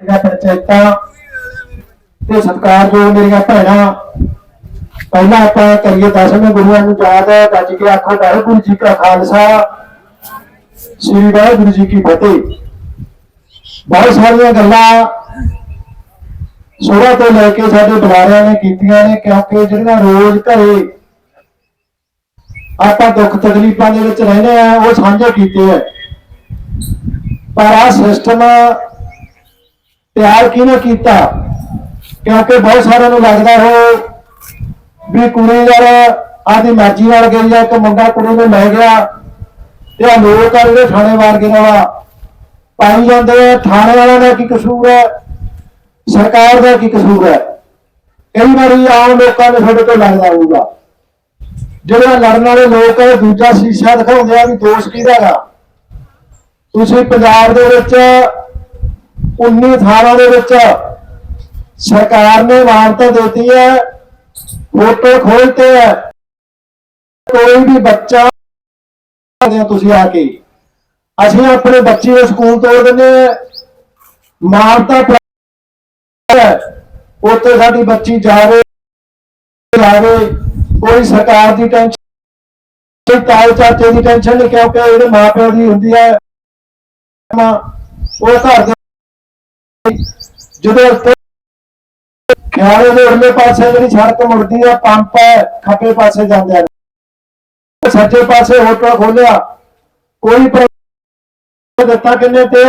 ਮੇਰੀਆਂ ਪੰਚਾਇਤਾਂ ਤੇ ਸਤਿਕਾਰਯੋਗ ਮੇਰੀਆਂ ਭੈਣਾਂ। ਪਹਿਲਾਂ ਆਪਾਂ ਕਰੀਏ ਦਸਵੇਂ ਗੁਰੂਆਂ ਨੂੰ ਯਾਦ ਗੱਜ ਕੇ ਆਖੋ ਵਾਹਿਗੁਰੂ ਜੀ ਕਾ ਖਾਲਸਾ, ਸ੍ਰੀ ਵਾਹਿਗੁਰੂ ਜੀ ਕੀ ਫਤਿਹ। ਬਹੁਤ ਸਾਰੀਆਂ ਗੱਲਾਂ ਸੋਰਾ ਤੋਂ ਲੈ ਕੇ ਸਾਡੇ ਬੁਲਾਰਿਆਂ ਨੇ ਕੀਤੀਆਂ ਨੇ, ਕਿਉਂਕਿ ਜਿਹੜੀਆਂ ਰੋਜ਼ ਘਰੇ ਆਪਾਂ ਦੁੱਖ ਤਕਲੀਫਾਂ ਦੇ ਵਿੱਚ ਰਹਿੰਦੇ ਆ, ਉਹ ਸਾਂਝੇ ਕੀਤੇ ਆ। ਪਰ ਆ ਸਿਸਟਮ ਤਿਆਰ ਕਿਹਨੇ ਕੀਤਾ? ਕਿਉਂਕਿ ਬਹੁਤ ਸਾਰਿਆਂ ਨੂੰ ਲੱਗਦਾ ਹੋ ਵੀ ਕੁੜੀ ਯਾਰ ਆਦੀ ਮਰਜ਼ੀ ਨਾਲ ਗਈ ਆ, ਇੱਕ ਮੁੰਡਾ ਕੁੜੀ ਨੂੰ ਲੈ ਗਿਆ ਤੇ ਆ ਲੋਕ ਆ ਜਿਹੜੇ ਥਾਣੇ ਵਾਰ ਗਏ ਪਾਈ ਜਾਂਦੇ ਆ, ਥਾਣੇ ਵਾਲਿਆਂ ਦਾ ਕੀ ਕਸੂਰ ਹੈ? ਸਰਕਾਰ ਦਾ ਕੀ ਕਸੂਰ ਹੈ? ਕਈ ਵਾਰੀ ਆਮ ਲੋਕਾਂ ਨੂੰ ਤੁਹਾਡੇ ਤੋਂ ਲੱਗਦਾ ਹੋਊਗਾ। ਜਿਹੜੇ ਲੜਨ ਵਾਲੇ ਲੋਕ ਆ ਦੂਜਾ ਸ਼ੀਸ਼ਾ ਦਿਖਾਉਂਦੇ ਆ ਵੀ ਦੋਸ਼ ਕਿਹਦਾ ਹੈਗਾ ਤੁਸੀਂ ਪੰਜਾਬ ਦੇ ਵਿੱਚ 19 ਥਾਵਾਂ ਦੇ ਵਿੱਚ ਸਰਕਾਰ ਨੇ ਮਾਨਤਾ ਦਿੱਤੀ ਹੈ, ਫੋਟੋ ਖੋਲਤੇ ਹੈ। ਕੋਈ ਵੀ ਬੱਚਾ ਤੁਸੀਂ ਆ ਕੇ। ਅਸੀਂ ਆਪਣੇ ਬੱਚੇ ਨੂੰ ਸਕੂਲ ਤੋੜ ਦਿੰਦੇ ਹਾਂ। ਮਾਨਤਾ ਉੱਥੇ ਸਾਡੀ ਬੱਚੀ ਜਾਵੇ ਜਾਵੇ। ਕੋਈ ਸਰਕਾਰ ਦੀ ਟੈਨਸ਼ਨ ਕੋਈ ਤਾਏ ਚਾਚੇ ਦੀ ਟੈਨਸ਼ਨ ਨਹੀਂ, ਕਿਉਂਕਿ ਜਿਹੜੇ ਮਾਪਿਆਂ ਦੀ ਹੁੰਦੀ ਹੈ ਉਹ ਘਰ ਦੇ ਜਦੋਂ ਉੱਥੇ ਖਿਆਲੇ ਦੇ ਉਰਲੇ ਪਾਸੇ ਜਿਹੜੀ ਸੜਕ ਮੁੜਦੀ ਆ, ਪੰਪ ਹੈ ਖੱਬੇ ਪਾਸੇ ਜਾਂਦੇ ਨੇ ਸੱਜੇ ਪਾਸੇ ਹੋਟਲ ਖੋਲਿਆ ਕੋਈ ਦਿੱਤਾ ਕਿੰਨੇ ਤੇ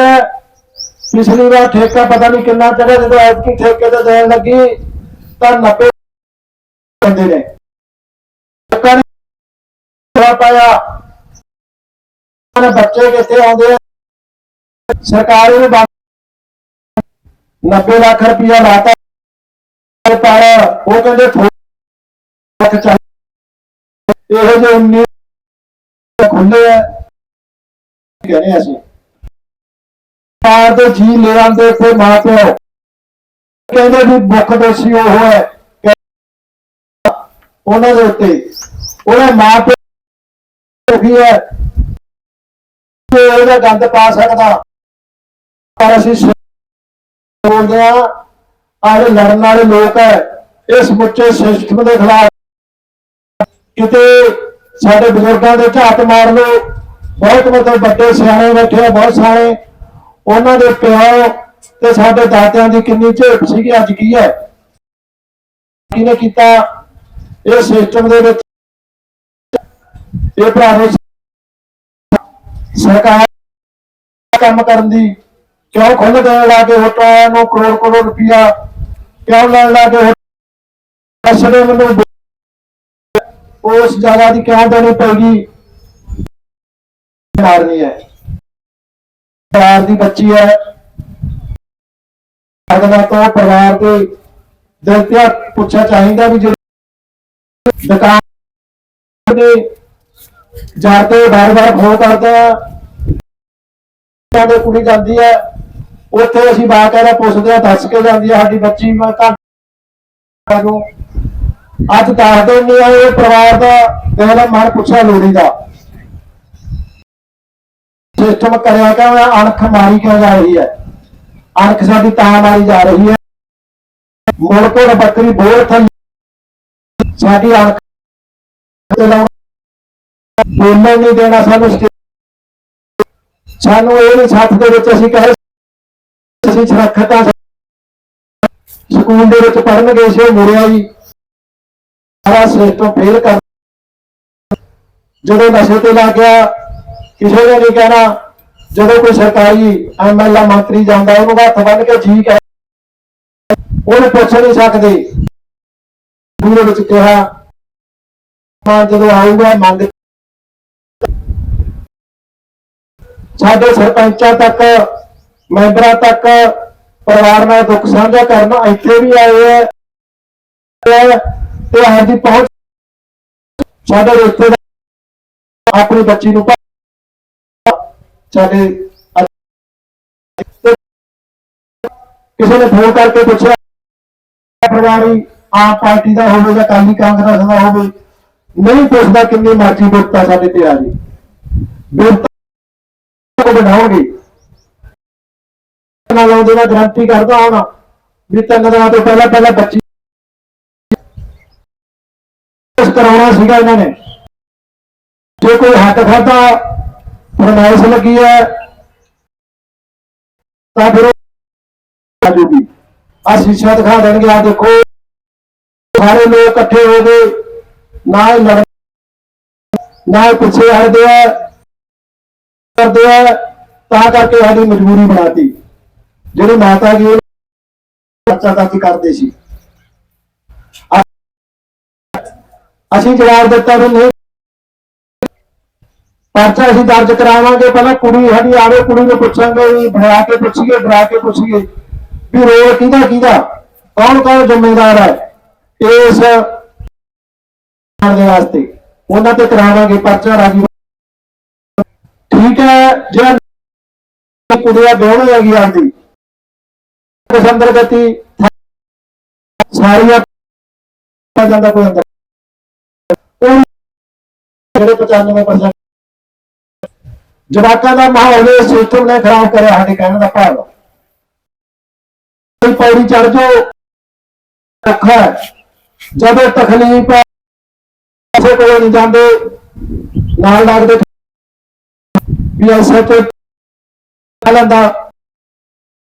ਪਿਛਲੀ ਵਾਰ ਠੇਕਾ ਪਤਾ ਨਹੀਂ ਕਿੰਨਾ ਚੜਿਆ ਜਦੋਂ ਐਤਕੀ ਠੇਕੇ ਤੇ ਦੇਣ ਲੱਗੀ, ਤਾਂ 90 ਬੰਦੇ ਨੇ। ਲੋਕਾਂ ਨੇ ਪਾਇਆ। ਬੱਚੇ ਕਿੱਥੇ ਆਉਂਦੇ ਆ? ਸਰਕਾਰ ਨੂੰ 90 ਲੱਖ ਰੁਪਇਆ ਲਾਤਾ। ਪਰ ਉਹ ਕਹਿੰਦੇ ਲੱਖ ਚੱਲ ਇਹੋ ਜਿਹੇ 19 ਖੁੱਲੇ ਆ। ਕਹਿੰਦੇ ਅਸੀਂ? ਪਾਰ ਦੇ ਜੀ ਲੈ ਆਂਦੇ ਤੇ ਮਾਂ ਕਹਿੰਦੇ ਵੀ ਮੁੱਖ ਦੋਸ਼ੀ ਉਹ ਹੈ। ਉਹਨਾਂ ਦੇ ਉੱਤੇ। ਉਹਨੇ ਮਾਂ ਪਿਓ ਵੀ ਹੈ। ਉਹਦਾ ਗੰਦ ਪਾ ਸਕਦਾ। ਪਰ ਅਸੀਂ ਸ- ਆ ਆਹ ਲੜਨ ਵਾਲੇ ਲੋਕ ਹੈ, ਇਸ ਮੁੱਚੇ ਸਿਸਟਮ ਦੇ ਖਿਲਾਫ ਕਿਤੇ ਸਾਡੇ ਬਜ਼ੁਰਗਾਂ ਦੇ ਝਾਤ ਮਾਰ ਲਓ ਬਹੁਤ ਮਤਲਬ ਵੱਡੇ ਸਿਆਣੇ ਬੈਠੇ ਆ, ਬਹੁਤ ਸਾਰੇ ਉਹਨਾਂ ਦੇ ਪਿਓ ਤੇ ਸਾਡੇ ਦਾਤਿਆਂ ਦੀ ਕਿੰਨੀ ਝੇਪ ਸੀਗੀ, ਅੱਜ ਕੀ ਹੈ? ਕਿਹਨੇ ਕੀਤਾ? ਇਹ ਸਿਸਟਮ ਦੇ ਵਿੱਚ ਇਹ ਭਰਾਵੋ ਸਰਕਾਰ ਕੰਮ ਕਰਨ ਦੀ ਕਿਉਂ ਖੁੱਲ ਦੇਣ ਲੱਗੇ ਹੋਟਲਾਂ ਨੂੰ? ਕਰੋੜ ਕਰੋੜ ਰੁਪਇਆ ਕਿਉਂ ਲੈਣ ਲੱਗੇ ਅਸਲੇ ਮੈਨੂੰ ਉਸ ਜਗ੍ਹਾ ਦੀ ਕਿਉਂ ਦੇਣੀ ਪੈਗੀ ਮਾਰਨੀ ਹੈ। ਪਰਿਵਾਰ ਦੀ ਬੱਚੀ ਹੈ। ਅਗਲਾ ਤੋਂ ਪਰਿਵਾਰ ਦੇ ਦਿਲ ਤੇ ਹੱਥ ਪੁੱਛਣਾ ਚਾਹੀਦਾ ਵੀ ਜਿਹੜੇ ਦੁਕਾਨ ਦੇ ਜਾ ਕੇ ਬਾਰ-ਬਾਰ ਫੋਨ ਆ ਸਾਡੇ ਕੁੜੀ ਜਾਂਦੀ ਹੈ, ਉੱਥੇ ਅਸੀਂ ਬਾਕਾਇਦਾ ਪੁੱਛਦੇ ਆ ਦੱਸ ਕੇ ਜਾਂਦੀ ਹੈ, ਸਾਡੀ ਬੱਚੀ ਮੈਂ ਘਰ ਨੂੰ ਅੱਜ ਦੱਸਦੇ ਨਹੀਂ ਆ ਇਹ ਪਰਿਵਾਰ ਦਾ ਦਿਲ ਮਨ ਪੁੱਛਿਆ ਲੋੜੀ ਦਾ। ਸਿਸਟਮ ਕਰਿਆ ਕਿ ਅਣਖ ਮਾਰੀ ਕਿਉਂ ਜਾ ਰਹੀ ਹੈ? ਅਣਖ ਸਾਡੀ ਤਾਂ ਮਾਰੀ ਜਾ ਰਹੀ ਹੈ। ਮੁੜ ਕੋਲ ਬੱਕਰੀ ਬੋਲ ਥੱਲੇ ਸਾਡੀ ਅਣਖ ਤੇ ਬੋਲਣ ਨਹੀਂ ਦੇਣਾ ਸਾਨੂੰ ਸਾਨੂੰ ਇਹ ਨਹੀਂ ਸਾਥ ਦੇ ਵਿੱਚ ਅਸੀਂ ਕਹੇ ਅਸੀਂ ਸੁਰੱਖਿਅਤਾ ਸਕੂਲ ਦੇ ਵਿੱਚ ਪੜਨ ਗਏ ਸੀ ਮੁੜਿਆ ਜੀ ਸਾਰਾ ਸਿਸਟਮ ਫੇਲ ਕਰ ਜਦੋਂ ਨਸ਼ੇ ਤੇ ਲੱਗ ਗਿਆ, ਕਿਸੇ ਨੇ ਨਹੀਂ ਕਹਿਣਾ, ਜਦੋਂ ਕੋਈ ਸਰਕਾਰੀ ਐਮਐਲਏ ਮੰਤਰੀ ਜਾਂਦਾ, ਉਹਨੂੰ ਹੱਥ ਬੰਨ ਕੇ ਠੀਕ ਹੈ। ਉਹਨੂੰ ਪੁੱਛ ਨਹੀਂ ਸਕਦੇ। ਦੂਰ ਵਿੱਚ ਕਿਹਾ ਜਦੋਂ ਆਊਗਾ, ਮੰਗ ਸਾਡੇ ਸਰਪੰਚਾਂ ਤੱਕ, ਮੈਂਬਰਾਂ ਤੱਕ, ਪਰਿਵਾਰ ਨਾਲ ਦੁੱਖ ਸਾਂਝਾ ਕਰਨਾ ਇੱਥੇ ਵੀ ਆਏ ਹੈ। ਤੇ ਸਾਡੀ ਪਹੁੰਚ ਸਾਡੇ ਰਿਸ਼ਤੇਦਾਰ ਆਪਣੀ ਬੱਚੀ ਨੂੰ ਸਾਡੇ ਕਿਸੇ ਨੇ ਫੋਨ ਕਰਕੇ ਪੁੱਛਿਆ ਪਰਿਵਾਰੀ ਆਮ ਪਾਰਟੀ ਦਾ ਹੋਵੇ ਜਾਂ ਕਾਲੀ ਕਾਂਗਰਸ ਦਾ ਹੋਵੇ, ਨਹੀਂ ਪੁੱਛਦਾ ਕਿੰਨੀ ਮਰਜ਼ੀ ਵੋਟਾਂ ਸਾਡੇ ਤੇ ਆ ਜੀ। ਵੋਟਾਂ को बढ़ाओगे ਨਾਲ ਆਉਂਦੇ ਮੈਂ ਗਰੰਟੀ ਕਰਦਾ ਹਾਂ ਵੀ ਤਿੰਨ ਦਿਨਾਂ ਤੋਂ ਪਹਿਲਾਂ ਪਹਿਲਾਂ ਬੱਚੀ ਇਸ ਕਰਾਉਣਾ ਸੀਗਾ ਇਹਨਾਂ ਨੇ ਜੇ ਕੋਈ ਹੱਕ ਖਾਦਾ ਫਰਮਾਇਸ਼ ਲੱਗੀ ਹੈ ਤਾਂ ਫਿਰ ਉਹ ਆਜੂਗੀ ਆ ਸ਼ੀਸ਼ਾ ਦਿਖਾ ਦੇਣਗੇ ਆ ਦੇਖੋ ਸਾਰੇ ਲੋਕ ਇਕੱਠੇ ਹੋ ਗਏ ਨਾ ਇਹ ਲੜ ਨਾ ਇਹ ਪਿੱਛੇ ਹਟਦੇ ਆ ਕਰਦੇ ਆ, ਤਾਂ ਕਰਕੇ ਸਾਡੀ ਮਜਬੂਰੀ ਬਣਾਤੀ। ਜਿਹੜੀ ਮਾਤਾ ਜੀ ਉਹ ਬੱਚਾ ਦਾਤੀ ਕਰਦੇ ਸੀ। ਅਸੀਂ ਜਵਾਬ ਦਿੱਤਾ ਵੀ ਨਹੀਂ। ਪਰਚਾ ਅਸੀਂ ਦਰਜ ਕਰਾਵਾਂਗੇ, ਪਹਿਲਾਂ ਕੁੜੀ ਸਾਡੀ ਆਵੇ, ਕੁੜੀ ਨੂੰ ਪੁੱਛਾਂਗੇ ਵੀ ਬਣਾ ਕੇ ਪੁੱਛੀਏ ਡਰਾ ਕੇ ਪੁੱਛੀਏ। ਵੀ ਰੋਲ ਕਿਹਦਾ ਕਿਹਦਾ? ਕੌਣ ਕੌਣ ਜ਼ਿੰਮੇਦਾਰ ਹੈ? ਇਸ ਦੇ ਵਾਸਤੇ। ਉਹਨਾਂ ਤੇ ਕਰਾਵਾਂਗੇ ਪਰਚਾ, ਰਾਜੀ ਜਿਹੜਾ ਕੁੜੀਆਂ ਦੋਨੋਂ ਹੈਗੀ ਆਂਦੀ ਅੰਦਰ ਗਤੀ, ਸਾਰੀਆਂ ਜਾਂਦਾ ਕੋਈ ਅੰਦਰ। ਉਹ ਜਿਹੜੇ 95% ਜਵਾਕਾਂ ਦਾ ਮਾਹੌਲ ਇਸ ਸਿਸਟਮ ਨੇ ਖਰਾਬ ਕਰਿਆ, ਸਾਡੇ ਕਹਿਣ ਦਾ ਭਾਵ। ਕੋਈ ਪੌੜੀ ਚੜ ਜਾਓ, ਔਖਾ ਜਦੋਂ ਤਕਲੀਫ ਕਿਸੇ ਕੋਲ ਨਹੀਂ ਜਾਂਦੇ। ਨਾਲ ਲੱਗਦੇ ਵੀ ਐਸਾ ਤੇ ਲੈਂਦਾ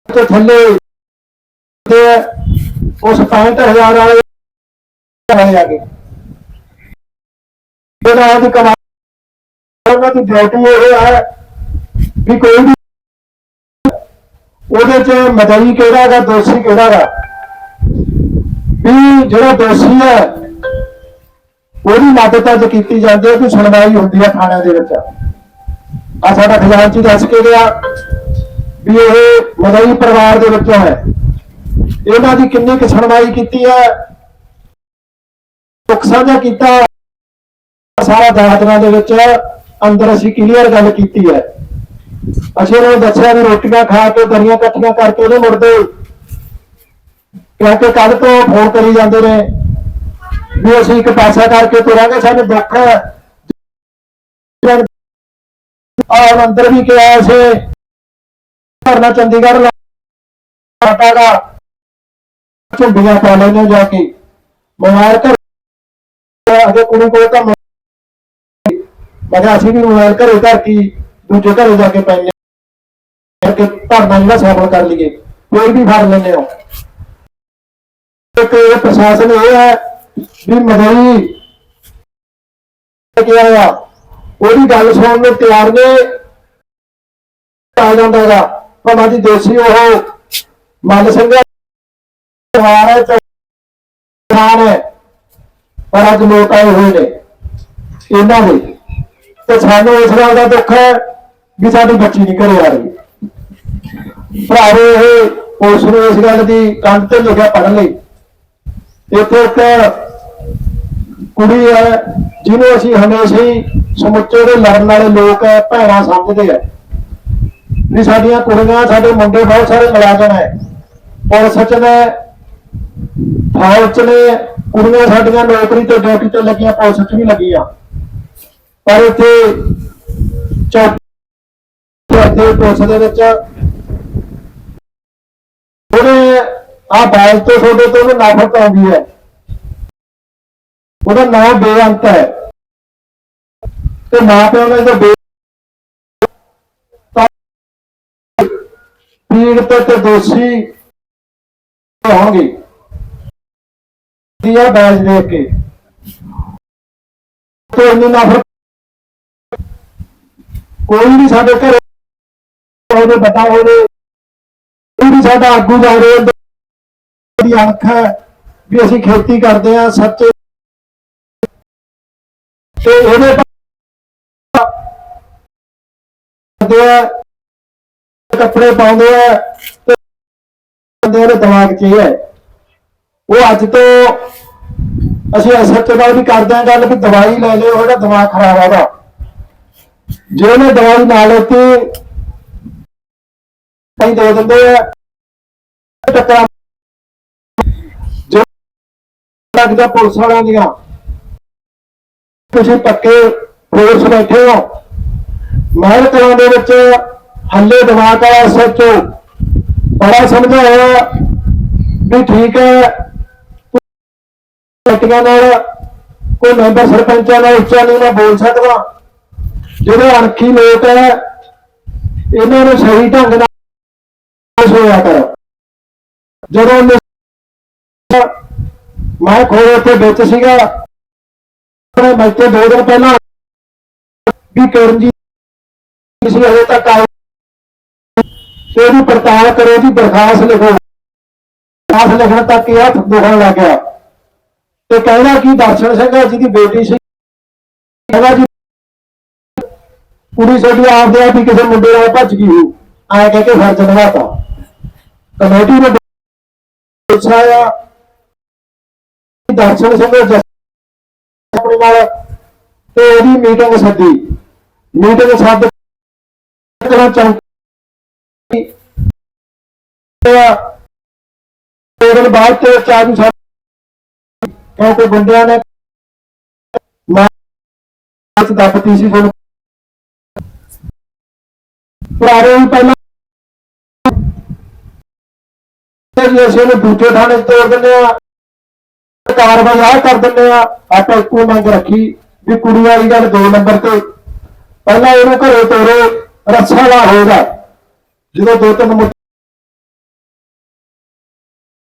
ਤੇ ਥੱਲੇ ਤੇ ਉਸ 65000 ਵਾਲੇ ਰਹੇ ਆ ਗਏ ਜਿਹੜਾ ਉਹਦੀ ਕਮਾਈ ਉਹਨਾਂ ਦੀ ਡਿਊਟੀ ਇਹ ਹੈ ਵੀ ਕੋਈ ਵੀ ਉਹਦੇ ਚ ਮਦਈ ਕਿਹੜਾ ਹੈਗਾ, ਦੋਸ਼ੀ ਕਿਹੜਾ ਹੈਗਾ। ਵੀ ਜਿਹੜਾ ਦੋਸ਼ੀ ਹੈ, ਉਹਦੀ ਮਦਦ ਅੱਜ ਕੀਤੀ ਜਾਂਦੀ ਹੈ ਕਿ ਸੁਣਵਾਈ ਹੁੰਦੀ ਹੈ ਥਾਣਿਆਂ ਦੇ ਵਿੱਚ। ਆ ਸਾਡਾ ਖਜ਼ਾਨਚੀ ਦੱਸ ਕੇ ਗਿਆ ਵੀ ਇਹ ਮਦਈ ਪਰਿਵਾਰ ਦੇ ਵਿੱਚੋਂ ਹੈ। ਇਹਨਾਂ ਦੀ ਕਿੰਨੀ ਕੁ ਸੁਣਵਾਈ ਕੀਤੀ ਹੈ, ਦੁੱਖ ਸਾਂਝਾ ਕੀਤਾ ਸਾਰਾ ਦਾਦਰਾਂ ਦੇ ਵਿੱਚ ਅੰਦਰ ਅਸੀਂ ਕਲੀਅਰ ਗੱਲ ਕੀਤੀ ਹੈ। ਅਸੀਂ ਉਹਨਾਂ ਨੂੰ ਦੱਸਿਆ ਵੀ ਰੋਟੀਆਂ ਖਾ ਕੇ ਦਰੀਆਂ ਇਕੱਠੀਆਂ ਕਰਕੇ ਨਹੀਂ ਮੁੜਦੇ ਕਿਉਂਕਿ ਕੱਲ ਤੋਂ ਫੋਨ ਕਰੀ ਜਾਂਦੇ ਨੇ ਵੀ ਅਸੀਂ ਇੱਕ ਪਾਸਾ ਕਰਕੇ ਤੁਰਾਂਗੇ, ਸਾਨੂੰ ਦੁੱਖ ਹੈ। ਆਹ ਅੰਦਰ ਵੀ ਕਿਹਾ ਸੀ। ਕਰਨਾ ਚੰਡੀਗੜ੍ਹ ਲਾਟਾਗਾ ਝੁੰਡੀਆਂ ਪਾ ਲੈਣੇ ਜਾ ਕੇ। ਮੋਬਾਈਲ ਘਰ ਕੁੜੀ ਕੋਲ ਤਾਂ ਮੈਂ ਕਿਹਾ ਅਸੀਂ ਵੀ ਮੋਬਾਈਲ ਘਰੇ ਧਰ ਦੂਜੇ ਘਰੇ ਜਾ ਕੇ ਪੈਣੇ ਕਰਕੇ ਧਰਨਾ ਜਿਹੜਾ ਸਫਲ ਕਰ ਲਈਏ। ਕੋਈ ਵੀ ਫੜ ਲੈਂਦੇ ਹੋ। ਇੱਕ ਇਹ ਪ੍ਰਸ਼ਾਸਨ ਇਹ ਹੈ ਵੀ ਮਦਈ ਕਿਹਾ ਆ। ਉਹਦੀ ਗੱਲ ਸੁਣਨ ਨੂੰ ਤਿਆਰ ਨੇ। ਆ ਜਾਂਦਾ ਗਾ ਭਾਵੇਂ ਦੀ ਦੋਸ਼ੀ ਉਹ ਮਨ ਸਿੰਘਾ ਪਰਿਵਾਰ ਹੈ ਚਾਨ ਹੈ। ਪਰ ਅੱਜ ਲੋਕ ਆਏ ਹੋਏ ਨੇ ਇਹਨਾਂ ਦੇ। ਤੇ ਸਾਨੂੰ ਇਸ ਗੱਲ ਦਾ ਦੁੱਖ ਹੈ ਵੀ ਸਾਡੀ ਬੱਚੀ ਨਹੀਂ ਘਰੇ ਆ ਰਹੀ। ਭਰਾਵੋ, ਇਹ ਉਸ ਨੂੰ ਇਸ ਗੱਲ ਦੀ ਕੰਧ ਤੇ ਲਿਖਿਆ ਪੜ੍ਹਨ ਲਈ। ਇੱਥੇ ਇੱਕ ਕੁੜੀ ਹੈ, ਜਿਹਨੂੰ ਅਸੀਂ ਹਮੇਸ਼ਾ ਹੀ ਸਮੁੱਚੇ ਦੇ ਲੜਨ ਵਾਲੇ ਲੋਕ ਹੈ, ਭੈਣਾ ਸਮਝਦੇ ਆ। ਵੀ ਸਾਡੀਆਂ ਕੁੜੀਆਂ, ਸਾਡੇ ਮੁੰਡੇ ਬਹੁਤ ਸਾਰੇ ਮੁਲਾਜ਼ਮ ਹੈ। ਪੁਲਿਸ ਚ ਨੇ ਫੌਜ ਚ ਨੇ, ਕੁੜੀਆਂ ਸਾਡੀਆਂ ਨੌਕਰੀ ਤੇ ਡਿਊਟੀ ਤੇ ਲੱਗੀਆਂ ਪੁਲਿਸ ਚ ਵੀ ਲੱਗੀਆਂ। ਪਰ ਇੱਥੇ ਚੌਥੇ ਪੁਲਿਸ ਦੇ ਵਿੱਚ ਉਹਨੇ ਆ ਬਾਲ ਤੋਂ ਤੁਹਾਡੇ ਤੋਂ ਉਹਨੂੰ ਨਫ਼ਰਤ ਆਉਂਦੀ ਹੈ। ਉਹਦਾ ਨਾਮ ਬੇਅੰਤ ਹੈ। ਤੇ ਮਾਂ ਪਿਓ ਨੇ ਜੋ ਪੀੜਤ ਤੇ ਦੋਸ਼ੀ ਹੋਣਗੇ। ਦੀਆ ਬੈਜ ਦੇਖ ਕੇ। ਤੇ ਇੰਨੀ ਨਫ਼ਰਤ ਕੋਈ ਵੀ ਸਾਡੇ ਘਰੇ ਉਹਦੇ ਬਤਾ ਹੋਵੇ, ਕੋਈ ਵੀ ਸਾਡਾ ਆਗੂ ਜਾ ਰਿਹਾ ਦੀ ਅੱਖ ਹੈ ਵੀ ਅਸੀਂ ਖੇਤੀ ਕਰਦੇ ਆ ਸੱਚੇ ਤੇ ਇਹਦੇ ਕਰਦੇ ਆ ਕੱਪੜੇ ਪਾਉਂਦੇ ਆ ਤੇ ਬੰਦੇ ਦੇ ਦਿਮਾਗ 'ਚ ਇਹ ਹੈ। ਉਹ ਅੱਜ ਤੋਂ ਅਸੀਂ ਅਸਰ ਨਾਲ ਵੀ ਕਰਦੇ ਆ ਗੱਲ ਵੀ ਦਵਾਈ ਲੈ ਲਿਓ, ਉਹਦਾ ਦਿਮਾਗ ਖਰਾਬ ਆ ਉਹਦਾ। ਜੇ ਉਹਨੇ ਦਵਾਈ ਨਾ ਲੈਤੀ ਕਈ ਦੇ ਦਿੰਦੇ ਆ ਟੱਕਰਾਂ ਜੋ ਪੁਲਿਸ ਵਾਲਿਆਂ ਦੀਆਂ। ਤੁਸੀਂ ਪੱਕੇ ਫੋਰਸ ਬੈਠੇ ਹੋ। ਮਹਿਲ ਕਲਾਂ ਦੇ ਵਿੱਚ ਹੱਲੇ ਦਿਮਾਗ ਵਾਲਾ ਸੱਚੋ। ਬੜਾ ਸਮਝਾਇਆ ਵੀ ਠੀਕ ਹੈ ਪਾਰਟੀਆਂ ਨਾਲ ਕੋਈ ਮੈਂਬਰ ਸਰਪੰਚਾਂ ਨਾਲ ਉੱਚਾ ਨਹੀਂ ਮੈਂ ਬੋਲ ਸਕਦਾ। ਜਿਹੜੇ ਅਣਖੀ ਲੋਕ ਹੈ, ਇਹਨਾਂ ਨੂੰ ਸਹੀ ਢੰਗ ਨਾਲ ਪੇਸ਼ ਹੋਇਆ ਜਦੋਂ ਮੈਂ- ਮੈਂ ਖੋਏ ਉੱਥੇ ਵਿੱਚ ਸੀਗਾ। ਆਪਣੇ ਮੈਚੇ ਦੋ ਦਿਨ ਪਹਿਲਾਂ ਵੀ ਕਰਨ ਜੀ ਸੀ ਹਜੇ ਤੱਕ ਆਏ। ਤੇ ਉਹਦੀ ਪੜਤਾਲ ਕਰੋ ਦੀ ਦਰਖਾਸਤ ਲਿਖੋ। ਦਰਖਾਸਤ ਲਿਖਣ ਤੱਕ ਇਹ ਹੱਥ ਦੁਖਣ ਲੱਗ ਗਿਆ। ਤੇ ਕਹਿੰਦਾ ਕਿ ਦਰਸ਼ਨ ਸਿੰਘ ਹੈ ਜਿਹਦੀ ਬੇਟੀ ਸੀ। ਕਹਿੰਦਾ ਜੀ, ਕੁੜੀ ਸਾਡੀ ਆਪਦੇ ਆਪ ਹੀ ਕਿਸੇ ਮੁੰਡੇ ਨਾਲ ਭੱਜ ਗਈ ਹੋ ਆਇਆ ਕਹਿ ਕੇ ਫਰਜ਼ ਨਿਭਾਤਾ। ਕਮੇਟੀ ਨੇ ਪੁੱਛਿਆ ਦਰਸ਼ਨ ਸਿੰਘ ਨਾਲ ਤੇ ਉਹਦੀ ਮੀਟਿੰਗ ਸੱਦੀ। ਮੀਟਿੰਗ ਸੱਦ ਕੇ ਚੌਂਕੀ। ਤੇ ਬਾਅਦ ਤੇ ਚਾਰੂ ਸਾਹਿਬ ਕਿਉਂਕਿ ਬੰਦਿਆਂ ਨੇ ਮਾਂ ਚ ਸੀ ਤੁਹਾਨੂੰ ਪੁਰਾਣੇ ਵੀ ਪਹਿਲਾਂ ਤੇ ਜੀ ਅਸੀਂ ਉਹਨੂੰ ਦੂਜੇ ਥਾਣੇ 'ਚ ਤੋੜ ਦਿੰਦੇ ਆ ਕਾਰਵਾਈ ਆਹ ਕਰ ਦਿੰਦੇ ਆ। ਆਪਾਂ ਇੱਕੋ ਮੰਗ ਰੱਖੀ ਵੀ ਕੁੜੀ ਵਾਲੀ ਗੱਲ ਦੋ ਨੰਬਰ ਤੇ। ਪਹਿਲਾਂ ਇਹਨੂੰ ਘਰੇ ਤੋਰੋ, ਰੱਸਾ ਲਾ ਹੋਗਾ ਜਦੋਂ ਦੋ ਤਿੰਨ ਮੁੱਠ